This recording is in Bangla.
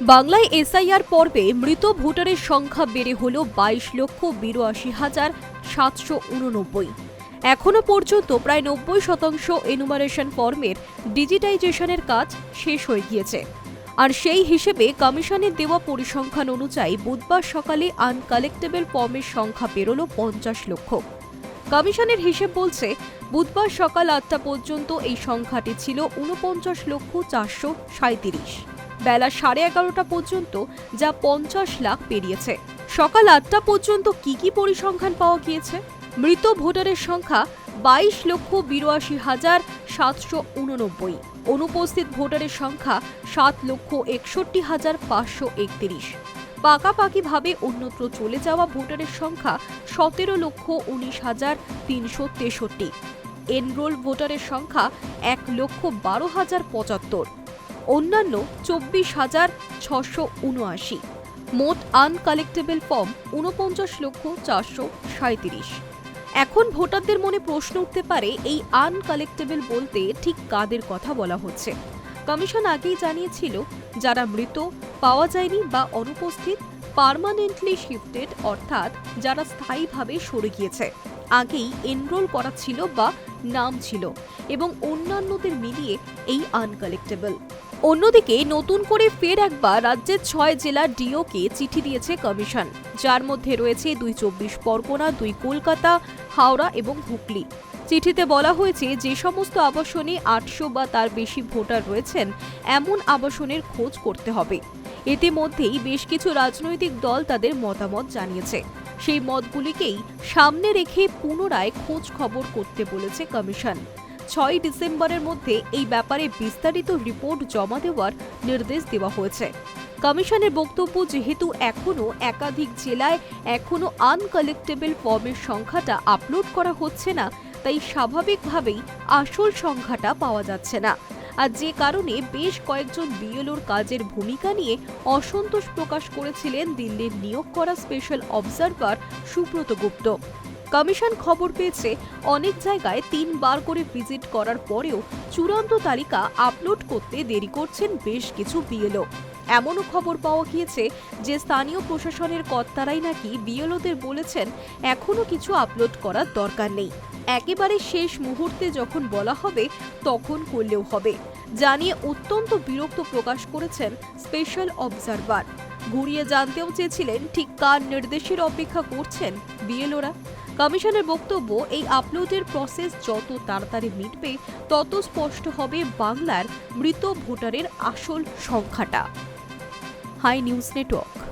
বাংলায় এসআইআর পর্বে মৃত ভোটারের সংখ্যা বেড়ে হল বাইশ লক্ষ বিরাশি হাজার সাতশো উননব্বই। এখনও পর্যন্ত প্রায় নব্বই শতাংশ এনুমারেশন ফর্মের ডিজিটাইজেশনের কাজ শেষ হয়ে গিয়েছে। আর সেই হিসেবে কমিশনের দেওয়া পরিসংখ্যান অনুযায়ী বুধবার সকালে আনকালেক্টেবল ফর্মের সংখ্যা বেরোল পঞ্চাশ লক্ষ। কমিশনের হিসেব বলছে, বুধবার সকাল আটটা পর্যন্ত এই সংখ্যাটি ছিল উনপঞ্চাশ লক্ষ চারশো সাঁত্রিশ বেলা সাড়ে এগারোটা পর্যন্ত যা পঞ্চাশ লাখ পেরিয়েছে। সকাল আটটা পর্যন্ত কি কি পরিসংখ্যান পাওয়া গিয়েছে? মৃত ভোটারের সংখ্যা বাইশ লক্ষ বিরাশি হাজার সাতশো উননব্বই। অনুপস্থিত ভোটারের সংখ্যা সাত লক্ষ একষট্টি হাজার পাঁচশো একত্রিশ। পাকাপাকিভাবে অন্যত্র চলে যাওয়া ভোটারের সংখ্যা সতেরো লক্ষ উনিশ হাজার তিনশো তেষট্টি। এনরোল ভোটারের সংখ্যা এক লক্ষ বারো হাজার পঁচাত্তর। অন্যান্য চব্বিশ হাজার ছশো উনআশি। মোট আনকালেক্টেবল ফর্ম উনপঞ্চাশ লক্ষ চারশো সাঁত্রিশ এখন ভোটারদের মনে প্রশ্ন উঠতে পারে, এই আনকালেক্টেবল বলতে ঠিক কাদের কথা বলা হচ্ছে? কমিশন আগেই জানিয়েছিল, যারা মৃত, পাওয়া যায়নি বা অনুপস্থিত পার্মানেন্টলি শিফটেড অর্থাৎ যারা স্থায়ীভাবে সরে গিয়েছে। আগেই এনরোল করা ছিল বা নাম ছিল এবং অন্যান্যদের মিলিয়ে এই আনকালেক্টেবল অন্যদিকে নতুন করে ফের একবার রাজ্যের ছয় জেলার ডিওকে চিঠি দিয়েছে কমিশন, যার মধ্যে রয়েছে দুই চব্বিশ পরগনা, দুই কলকাতা, হাওড়া এবং হুগলি। চিঠিতে বলা হয়েছে, যে সমস্ত আবাসনে আটশো বা তার বেশি ভোটার রয়েছেন, এমন আবাসনের খোঁজ করতে হবে। ইতিমধ্যেই বেশ কিছু রাজনৈতিক দল তাদের মতামত জানিয়েছে। সেই মতগুলিকেই সামনে রেখে পুনরায় খোঁজ খবর করতে বলেছে কমিশন। ছয় ডিসেম্বরের মধ্যে এই ব্যাপারে বিস্তারিত রিপোর্ট জমা দেওয়ার নির্দেশ দেওয়া হয়েছে। কমিশনের বক্তব্য যেহেতু এখনও একাধিক জেলায় এখনও আনকালেক্টেবল ফর্মের সংখ্যাটা আপলোড করা হচ্ছে না, তাই স্বাভাবিকভাবেই আসল সংখ্যাটা পাওয়া যাচ্ছে না। আর যে কারণে বেশ কয়েকজন বিএলওর কাজের ভূমিকা নিয়ে অসন্তোষ প্রকাশ করেছিলেন দিল্লির নিয়োগ করা special observer Subrata Gupta. Commission খবর পেয়েছে, অনেক জায়গায় তিনবার করে ভিজিট করার পরেও চূড়ান্ত তালিকা আপলোড করতে দেরি করছেন বেশ কিছু বিএলও। এমনও খবর পাওয়া গিয়েছে যে স্থানীয় প্রশাসনের কর্তারাই নাকি বিএলওদের বলেছেন, এখনও কিছু আপলোড করার দরকার নেই। একেবারে শেষ মুহূর্তে যখন বলা হবে, তখন করলেও হবে। জানিয়ে অত্যন্ত বিরক্ত প্রকাশ করেছেন স্পেশাল অবজারভার। ঘুরিয়ে জানতেও চেয়েছিলেন ঠিক কার নির্দেশের অপেক্ষা করছেন বিএলওরা। কমিশনের বক্তব্য, এই আপলোডের প্রসেস যত তাড়াতাড়ি মিটবে, তত স্পষ্ট হবে বাংলার মৃত ভোটারের আসল সংখ্যাটা। High news network.